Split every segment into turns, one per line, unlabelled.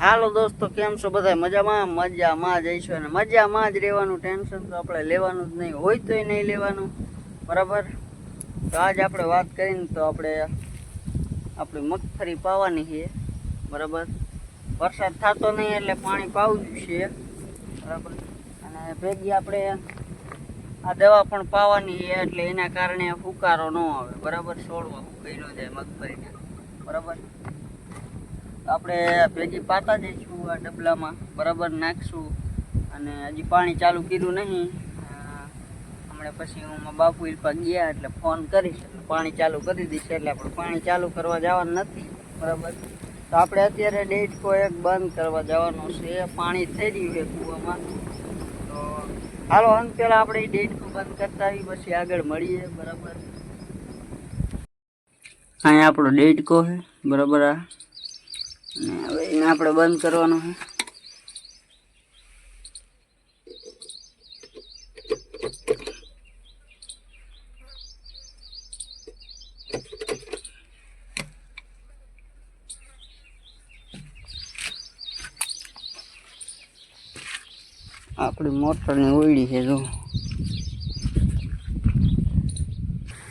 હાલો દોસ્તો, કેમ છો બધા મજામાં? મજામાં જઈશું અને મજામાં જ રહેવાનું. ટેન્શન તો આપણે લેવાનું જ નહીં, હોય તોય નહીં લેવાનું. બરાબર? તો આજ આપણે વાત કરીને તો આપણે આપણે મગફળી પાવાની છે. બરાબર? વરસાદ થતો નહીં એટલે પાણી પાવું જ છે. બરાબર? અને ભેગી આપણે આ દવા પણ પાવાની છે એટલે એના કારણે ફુકારો ન આવે. બરાબર? છોડવા ફૂકાઈ ન જાય મગફળીને. બરાબર? આપણે ભેગી પાતા જઈશું આ ડબલામાં, બરાબર નાખશું. અને હજી પાણી ચાલુ કર્યું નહીં. હમણાં પછી હું બાપુ ઇલ્પા ગયા એટલે ફોન કરીશ. પાણી ચાલુ કરી દઈશ એટલે આપણે પાણી ચાલુ કરવા જવાનું નથી. બરાબર? તો આપણે અત્યારે ડેટકો એક બંધ કરવા જવાનું છે. પાણી થઈ રહ્યું છે કૂવામાં. તો હાલો અંત પહેલાં આપણે ડેટકો બંધ કરતા આવી પછી આગળ મળીએ. બરાબર? અહીંયા આપણો ડેટકો છે બરાબર આ? હવે એને આપણે બંધ કરવાનો છે. આપણી મોટરની ઓયડી છે, જો.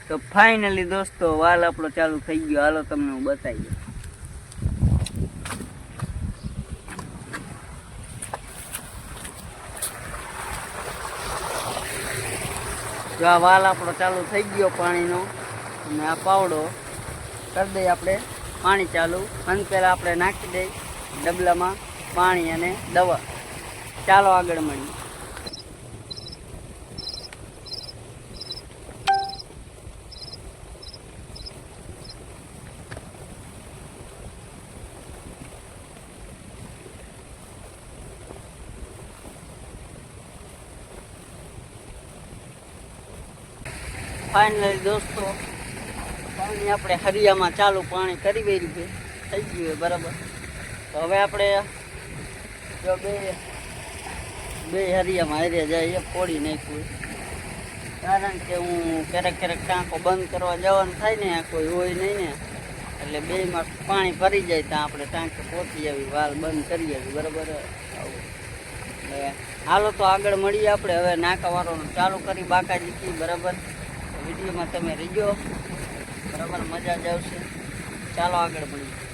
તો ફાઇનલી દોસ્તો, વાલ આપણો ચાલુ થઈ ગયો. હાલો તમને હું બતાવી દઉં. જો આ વાલ આપણો ચાલુ થઈ ગયો પાણીનો, અને આ પાવડો કરી દઈએ આપણે પાણી ચાલુ. અને પહેલાં આપણે નાખી દઈએ ડબલામાં પાણી અને દવા. ચાલો આગળ મળીએ. ફાઇનલી દોસ્તો, પાણી આપણે હરિયામાં ચાલુ પાણી કરી વેર્યું છે. થઈ ગયું બરાબર. તો હવે આપણે જો બે બે હરિયામાં હરિયા જાય એ ફોડી નાખ્યું કારણ કે હું ક્યારેક ક્યારેક ટાંકો બંધ કરવા જવાનું થાય ને કોઈ હોય નહીં ને, એટલે બેમાં પાણી ભરી જાય ત્યાં આપણે ટાંકે પહોંચી આવી, વાલ બંધ કરી આવી, બરાબર. હાલો તો આગળ મળીએ આપણે, હવે નાકાવાળાનું ચાલુ કરી, બાકાજી બરાબર. વિડીયોમાં તમે રહીજો. બરાબર મજા જ આવશે. ચાલો આગળ મળીએ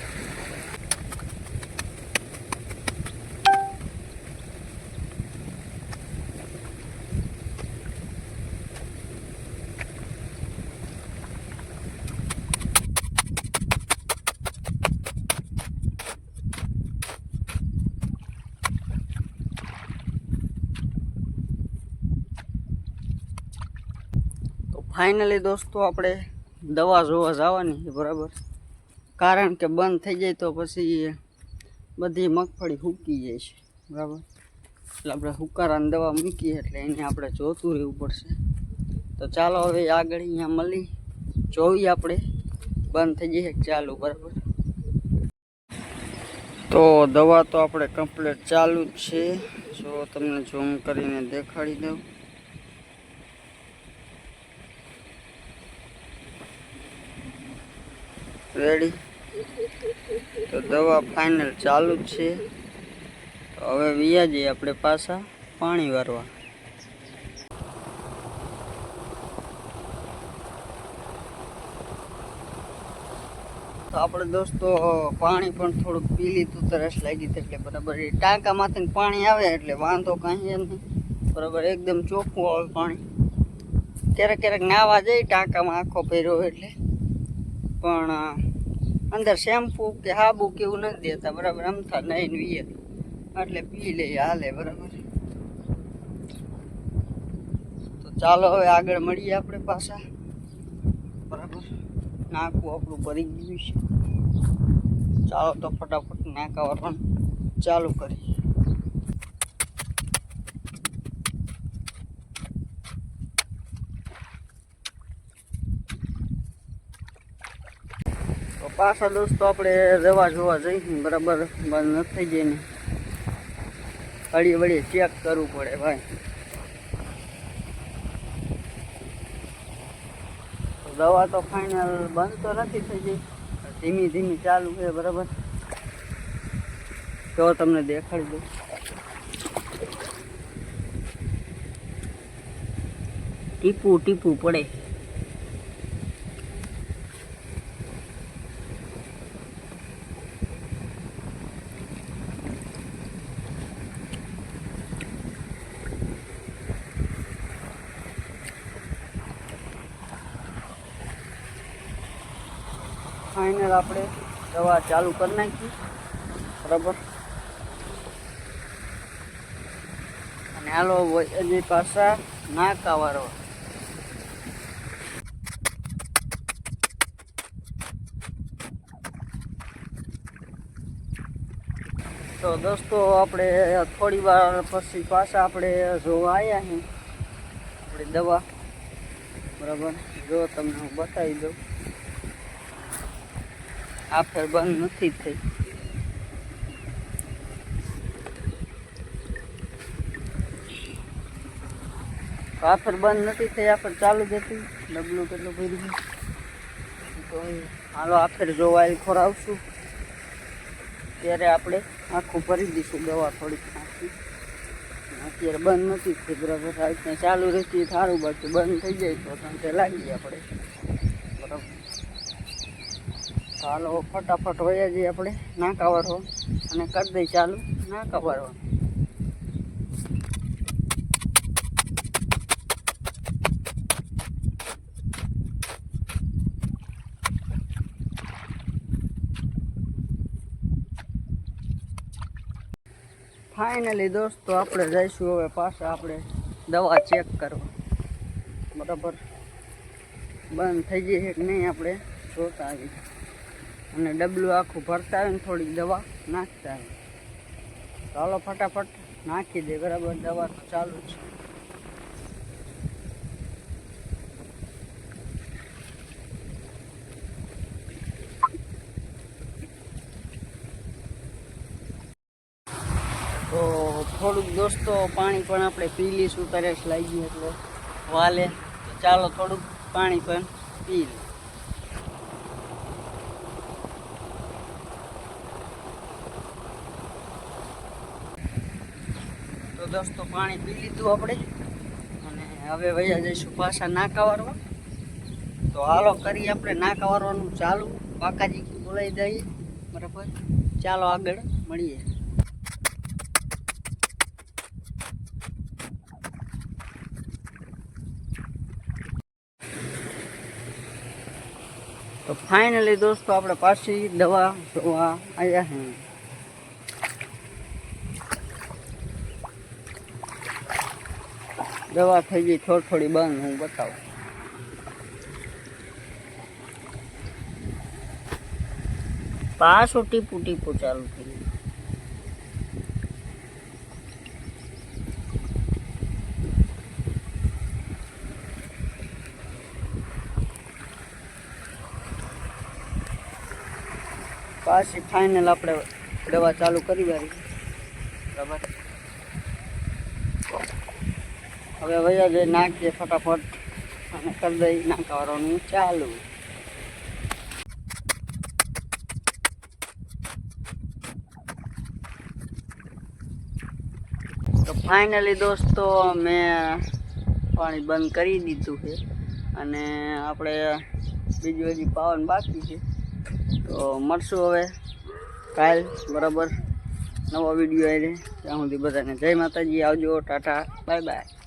ફાઇનલી દોસ્તો, આપણે દવા જોવા જવાની બરાબર? કારણ કે બંધ થઈ જાય તો પછી બધી મગફળી સૂકી જાય છે, બરાબર? એટલે આપણે હુકારાની દવા મૂકીએ એટલે એને આપણે જોતું રહેવું પડશે. તો ચાલો હવે આગળ અહીંયા મળી, જોઈએ આપણે, બંધ થઈ જઈએ ચાલુ, બરાબર? તો દવા તો આપણે કમ્પ્લીટ ચાલુ જ છે. જો તમને ઝૂમ કરીને દેખાડી દઉં. રેડી તો દવા ફાઇનલ ચાલુ જ છે. હવે વિયા જઈએ આપણે પાછા પાણી વારવા. આપણે દોસ્તો, પાણી પણ થોડુંક પી લીધું તરસ લાગી હતી એટલે બરાબર એ ટાંકામાંથી પાણી આવે એટલે વાંધો કાંઈ નહીં. બરાબર એકદમ ચોખ્ખું આવે પાણી. ક્યારેક ક્યારેક નાવા જઈ ટાંકામાં આખો પહેર્યો એટલે. પણ અંદર શેમ્પુ કે હાબુ કે એવું નથી દેતા, બરાબર? અમથા નહીં વીએ. એટલે પી લઈએ હાલે, બરાબર? તો ચાલો, હવે આગળ મળીએ આપણે પાછા. બરાબર? નાકું આપણું ભરી ગયું છે. ચાલો તો ફટાફટ નાકા વાળવાનું ચાલુ કરીએ તો પાછા દોસ્તો, આપણે રવા જોવા જઈશું. બરાબર? બંધ નથી થઈ જાય ને હળી વળી ચેક કરવું પડે, ભાઈ. દવા તો ફાઇનલ બંધ તો નથી થઈ ગઈ ધીમી ધીમી ચાલુ છે, બરાબર? તો તમને દેખાડી દઉં. ટીપું ટીપું પડે. ફાઇનલ આપણે દવા ચાલુ કરી નાખી. બરાબર? અને હાલો હજી પાછા નાકા વાળો તો દોસ્તો આપણે થોડી વાર પછી પાછા આપણે જોવા આવ્યા છીએ આપણી દવા. બરાબર? જો તમને હું બતાવી દઉં. આ ફેર બંધ નથી થઈ. આ ફેર બંધ નથી થઈ આ ચાલુ જ હતી. ડબલું કેટલું ભરી ગયું તો હાલો આ ફેર જોવા ખોરાવશું ત્યારે આપણે આખું ભરી દઈશું દવા થોડીક નાખી. અત્યારે બંધ નથી થઈ, બરાબર? આ ચાલુ રહેતી સારું, બાકી બંધ થઈ જાય તો કારણ લાગીએ આપણે. બરાબર? ચાલો ફટાફટ હોય જઈએ આપણે. નાકા વાળો અને કરી દઈ ચાલુ. નાકા વાળો ફાઇનલી દોસ્તો, આપણે જઈશું હવે પાછા આપણે દવા ચેક કરવા. બરાબર? બંધ થઈ જઈએ કે નહીં આપણે? જોતા આવી અને ડબલું આખું ભરતા આવે ને થોડીક દવા નાખતા આવે ચાલો ફટાફટ નાખી દે, બરાબર? દવા તો ચાલુ છે. તો થોડુંક દોસ્તો, પાણી પણ આપણે પી લઈશું, તરેસ લાગી એટલે વાલે. ચાલો થોડુંક પાણી પણ પી લઈએ તો દોસ્તો પાણી પી લીધું આપણે. અને હવે વૈયા જઈશું પાછા નાકા વારવા તો હાલો કરી આપણે નાકા વારવાનું ચાલુ. કાકાજી બોલાવી દઈએ. બરાબર? ચાલો આગળ મળીએ. તો ફાઇનલી દોસ્તો આપણે પાછી દવા જોવા આવ્યા છીએ દવા થઈ ગઈ થોડી થોડી બંધ, હું બતાવું. પાછું ટીપું ટીપું ચાલુ થઈ ગયું પાછી ફાઇનલ આપણે દવા ચાલુ કરી વાળી. બરાબર હવે વયા જઈ નાખીએ ફટાફટ અને કરી દઈ નાખવાનું ચાલુ. તો ફાઇનલી દોસ્તો મેં પાણી બંધ કરી દીધું છે અને આપણે બીજું હજી પાવન બાકી છે. તો મળશું હવે કાલ, બરાબર. નવો વીડિયો આવી ત્યાં સુધી બધાને જય માતાજી, આવજો, ટાટા, બાય બાય.